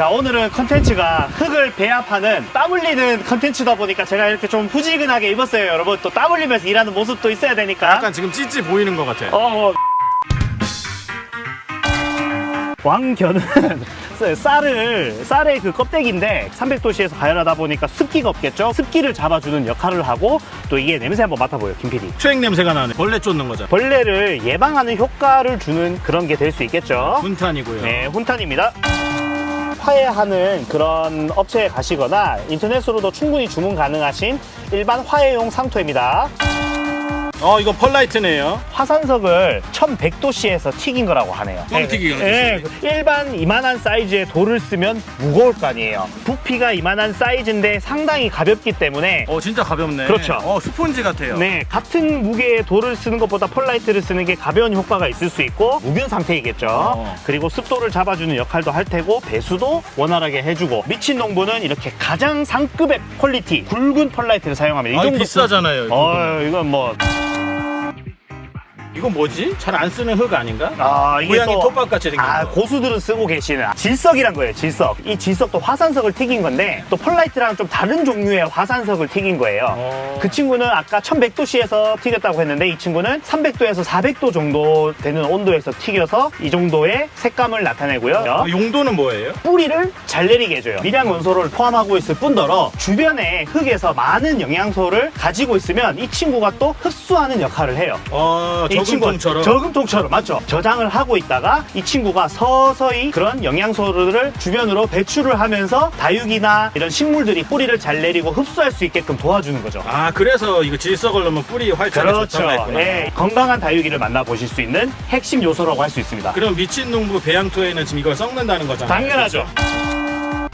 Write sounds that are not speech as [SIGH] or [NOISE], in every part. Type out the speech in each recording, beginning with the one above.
자, 오늘은 컨텐츠가 흙을 배합하는 땀 흘리는 컨텐츠다 보니까 제가 이렇게 좀 후지근하게 입었어요, 여러분. 또 땀 흘리면서 일하는 모습도 있어야 되니까. 약간 지금 찌찌 보이는 것 같아. 어, 어. 왕견은 [LAUGHS] 쌀을 쌀의 그 껍데기인데 300도씨에서 가열하다 보니까 습기가 없겠죠. 습기를 잡아주는 역할을 하고 또 이게 냄새 한번 맡아보요, 김 PD. 추행 냄새가 나네. 벌레 쫓는 거죠. 벌레를 예방하는 효과를 주는 그런 게 될 수 있겠죠. 분탄이고요. 네, 혼탄입니다. 화해하는 그런 업체에 가시거나 인터넷으로도 충분히 주문 가능하신 일반 화해용 상토입니다. 어, 이거 펄라이트네요. 화산석을 1100도씨에서 튀긴 거라고 하네요. 뻥 튀기가 네, 일반 이만한 사이즈의 돌을 쓰면 무거울 거 아니에요. 부피가 이만한 사이즈인데 상당히 가볍기 때문에 어, 진짜 가볍네. 그렇죠. 어, 스폰지 같아요. 네, 같은 무게의 돌을 쓰는 것보다 펄라이트를 쓰는 게 가벼운 효과가 있을 수 있고 무균 상태이겠죠. 어. 그리고 습도를 잡아주는 역할도 할 테고 배수도 원활하게 해주고 미친 농부는 이렇게 가장 상급의 퀄리티 굵은 펄라이트를 사용하면 이 아, 정도 비싸잖아요. 어, 이건 뭐 이건 뭐지? 잘 안 쓰는 흙 아닌가? 아, 이게 모양이 또- 톱밥같이 생긴 아, 거. 고수들은 쓰고 계시는 질석이란 거예요, 질석. 이 질석도 화산석을 튀긴 건데, 또 펄라이트랑 좀 다른 종류의 화산석을 튀긴 거예요. 어. 그 친구는 아까 1100도씨에서 튀겼다고 했는데, 이 친구는 300도에서 400도 정도 되는 온도에서 튀겨서 이 정도의 색감을 나타내고요. 어, 용도는 뭐예요? 뿌리를 잘 내리게 해줘요. 미량 원소를 포함하고 있을 뿐더러 주변에 흙에서 많은 영양소를 가지고 있으면 이 친구가 또 흡수하는 역할을 해요. 어, 이 저금통처럼. 저금통처럼 맞죠 저장을 하고 있다가 이 친구가 서서히 그런 영양소를 주변으로 배출을 하면서 다육이나 이런 식물들이 뿌리를 잘 내리고 흡수할 수 있게끔 도와주는 거죠 아, 그래서 이거 질석을 넣으면 뿌리 활착이 그렇죠 좋다고 했구나. 예, 건강한 다육이를 만나보실 수 있는 핵심 요소라고 할 수 있습니다 그럼 미친 농부 배양토에는 지금 이걸 썩는다는 거잖아요. 당연하죠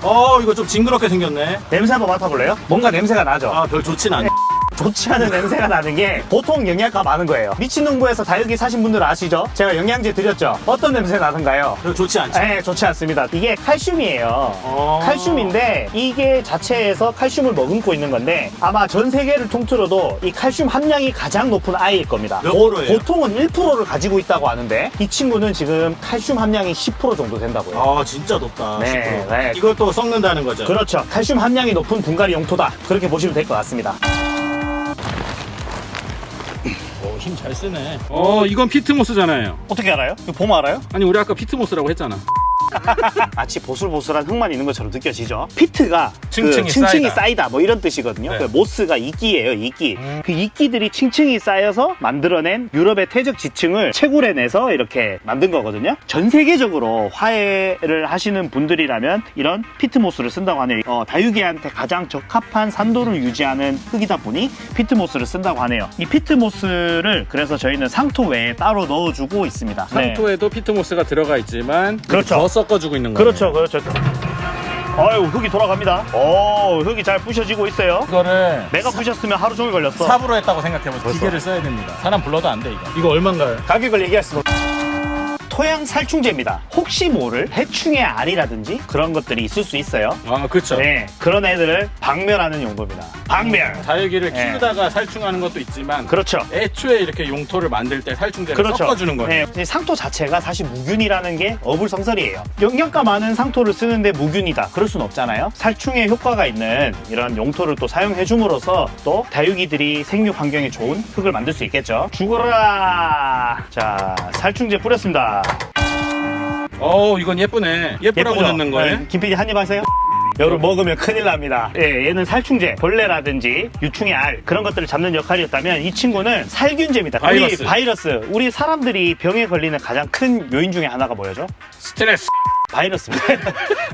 어, 이거 좀 징그럽게 생겼네. 냄새 한번 맡아볼래요? 뭔가 냄새가 나죠 아, 별 좋진 않네. 좋지 않은 냄새가 나는 게 보통 영양가 많은 거예요 미친농부에서 다육이 사신 분들 아시죠? 제가 영양제 드렸죠 어떤 냄새 나는가요? 별 좋지 않지. 네, 좋지 않습니다. 이게 칼슘이에요. 어. 칼슘인데 이게 자체에서 칼슘을 머금고 있는 건데 아마 전 세계를 통틀어도 이 칼슘 함량이 가장 높은 아이일 겁니다. 몇 프로예요? 보통은 1%를 가지고 있다고 하는데 이 친구는 지금 칼슘 함량이 10% 정도 된다고요. 아, 진짜 높다. 네, 10%. 네. 이걸 또 썩는다는 거죠. 그렇죠. 칼슘 함량이 높은 분갈이 용토다. 그렇게 보시면 될 것 같습니다. 힘 잘 쓰네. 어, 이건 피트모스잖아요. 어떻게 알아요? 이거 보면 알아요? 아니, 우리 아까 피트모스라고 했잖아. [LAUGHS] 마치 보슬보슬한 흙만 있는 것처럼 느껴지죠. 피트가 층층이 그 층층이 쌓이다. 뭐 이런 뜻이거든요. 네. 그 모스가 이끼예요, 이끼. 음. 그 이끼들이 층층이 쌓여서 만들어낸 유럽의 퇴적 지층을 채굴해내서 이렇게 만든 거거든요. 전 세계적으로 화해를 하시는 분들이라면 이런 피트모스를 쓴다고 하네요. 어, 다육이한테 가장 적합한 산도를 유지하는 흙이다 보니 피트모스를 쓴다고 하네요. 이 피트모스를 그래서 저희는 상토 외에 따로 넣어주고 있습니다. 네. 상토에도 피트모스가 들어가 있지만 그렇죠. 더 섞어주고 있는 거예요. 그렇죠, 그렇죠. 아유, 흙이 돌아갑니다. 오, 흙이 잘 부셔지고 있어요. 이거를 내가 부셨으면 하루 종일 걸렸어. 삽으로 했다고 생각해보세요. 기계를 써야 됩니다. 사람 불러도 안 돼 이거. 이거 얼마인가요? 가격을 얘기할 수가 없- 토양 살충제입니다. 혹시 모를 해충의 알이라든지 그런 것들이 있을 수 있어요. 아 그렇죠. 네, 그런 애들을 박멸하는 용도입니다. 박멸. 다육이를 네. 키우다가 살충하는 것도 있지만 그렇죠. 애초에 이렇게 용토를 만들 때 살충제를 그렇죠. 섞어주는 거예요. 네, 이 상토 자체가 사실 무균이라는 게 어불성설이에요. 영양가 많은 상토를 쓰는데 무균이다. 그럴 순 없잖아요. 살충에 효과가 있는 이런 용토를 또 사용해 줌으로써 또 다육이들이 생육 환경에 좋은 흙을 만들 수 있겠죠. 죽어라. 자, 살충제 뿌렸습니다. 어 이건 예쁘네. 예쁘라고 예쁘죠? 넣는 거예요. 네. 김 PD 한입 하세요? 여러분 먹으면 큰일 납니다. 예, 얘는 살충제, 벌레라든지 유충의 알 그런 것들을 잡는 역할이었다면 이 친구는 살균제입니다. 바이러스. 우리 바이러스. 우리 사람들이 병에 걸리는 가장 큰 요인 중에 하나가 뭐였죠? 스트레스. 바이러스입니다.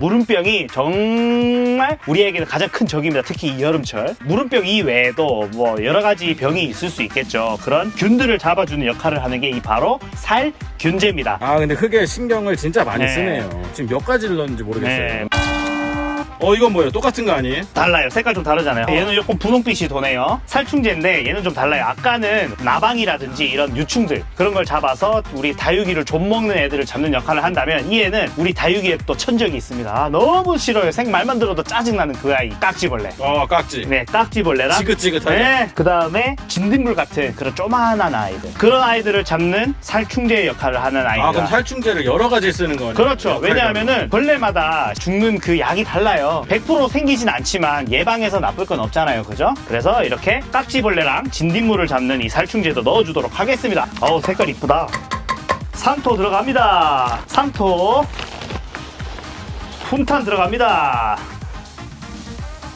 무름병이 [LAUGHS] 정말 우리에게는 가장 큰 적입니다. 특히 이 여름철. 무름병 이외에도 뭐 여러 가지 병이 있을 수 있겠죠. 그런 균들을 잡아주는 역할을 하는 게 이 바로 살균제입니다. 아 근데 흙에 신경을 진짜 많이 네. 쓰네요. 지금 몇 가지를 넣는지 모르겠어요. 네. 어 이건 뭐예요? 똑같은 거 아니에요? 달라요. 색깔 좀 다르잖아요. 얘는 조금 분홍빛이 도네요. 살충제인데 얘는 좀 달라요. 아까는 나방이라든지 이런 유충들 그런 걸 잡아서 우리 다육이를 좀 먹는 애들을 잡는 역할을 한다면 이 애는 우리 다육이의 또 천적이 있습니다. 아, 너무 싫어요. 생 말만 들어도 짜증나는 그 아이 깍지벌레. 어 깍지. 네, 깍지벌레랑 지긋지긋하게. 네. 그 다음에 진딧물 같은 그런 조만한 아이들. 그런 아이들을 잡는 살충제 역할을 하는 아이들. 아 그럼 살충제를 여러 가지 쓰는 거네요. 그렇죠. 왜냐하면은 벌레마다 죽는 그 약이 달라요. 100% 생기진 않지만 예방해서 나쁠 건 없잖아요. 그죠? 그래서 이렇게 깍지벌레랑 진딧물을 잡는 이 살충제도 넣어주도록 하겠습니다. 어우, 색깔 이쁘다. 산토 들어갑니다. 산토. 분탄 들어갑니다.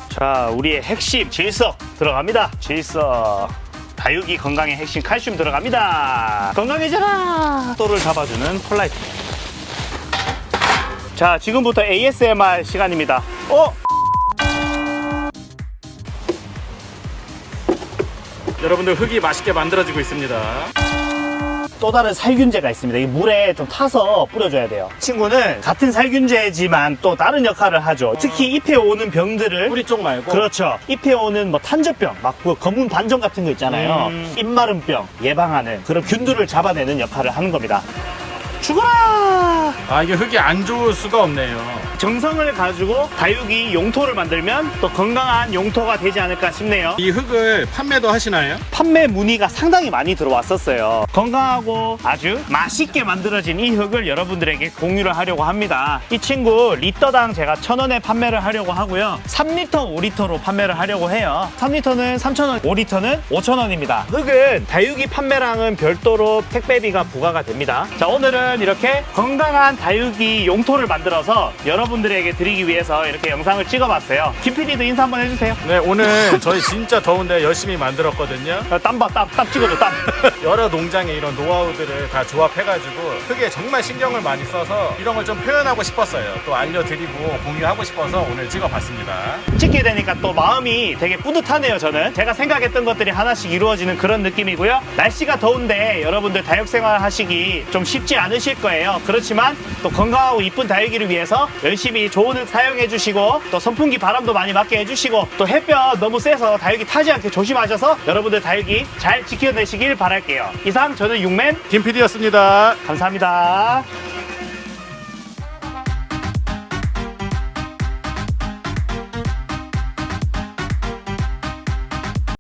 자, 우리의 핵심 질석 들어갑니다. 질석. 다육이 건강의 핵심 칼슘 들어갑니다. 건강해져라. 또를 잡아주는 폴라이트. 자, 지금부터 ASMR 시간입니다. 어? 여러분들 흙이 맛있게 만들어지고 있습니다. 또 다른 살균제가 있습니다. 이 물에 좀 타서 뿌려줘야 돼요. 친구는 같은 살균제지만 또 다른 역할을 하죠. 특히 잎에 오는 병들을 뿌리 쪽 말고. 그렇죠. 잎에 오는 뭐 탄저병, 막 그 검은 반점 같은 거 있잖아요. 음. 입마름병 예방하는 그런 균들을 잡아내는 역할을 하는 겁니다. 죽어라! 아 이게 흙이 안 좋을 수가 없네요. 정성을 가지고 다육이 용토를 만들면 또 건강한 용토가 되지 않을까 싶네요. 이 흙을 판매도 하시나요? 판매 문의가 상당히 많이 들어왔었어요. 건강하고 아주 맛있게 만들어진 이 흙을 여러분들에게 공유를 하려고 합니다. 이 친구 리터당 제가 천 원에 판매를 하려고 하고요. 3리터, 5리터로 판매를 하려고 해요. 3리터는 3,000원, 5리터는 5,000원입니다. 흙은 다육이 판매량은 별도로 택배비가 부과가 됩니다. 자, 오늘은 이렇게 건강한 다육이 용토를 만들어서 여러분들에게 드리기 위해서 이렇게 영상을 찍어봤어요. 김 PD도 인사 한번 해주세요. 네 오늘 저희 진짜 더운데 열심히 만들었거든요. 어, 땀 봐, 땀, 땀 찍어줘, 땀. [LAUGHS] 여러 농장의 이런 노하우들을 다 조합해가지고 흙에 정말 신경을 많이 써서 이런 걸 좀 표현하고 싶었어요. 또 알려드리고 공유하고 싶어서 오늘 찍어봤습니다. 찍게 되니까 또 마음이 되게 뿌듯하네요, 저는. 제가 생각했던 것들이 하나씩 이루어지는 그런 느낌이고요. 날씨가 더운데 여러분들 다육 생활 하시기 좀 쉽지 않 으실 거예요. 그렇지만 또 건강하고 이쁜 다육이를 위해서 열심히 좋은 흙 사용해 주시고 또 선풍기 바람도 많이 맞게 해주시고 또 햇볕 너무 세서 다육이 타지 않게 조심하셔서 여러분들 다육이 잘 지켜내시길 바랄게요. 이상 저는 육맨 김 PD였습니다. 감사합니다.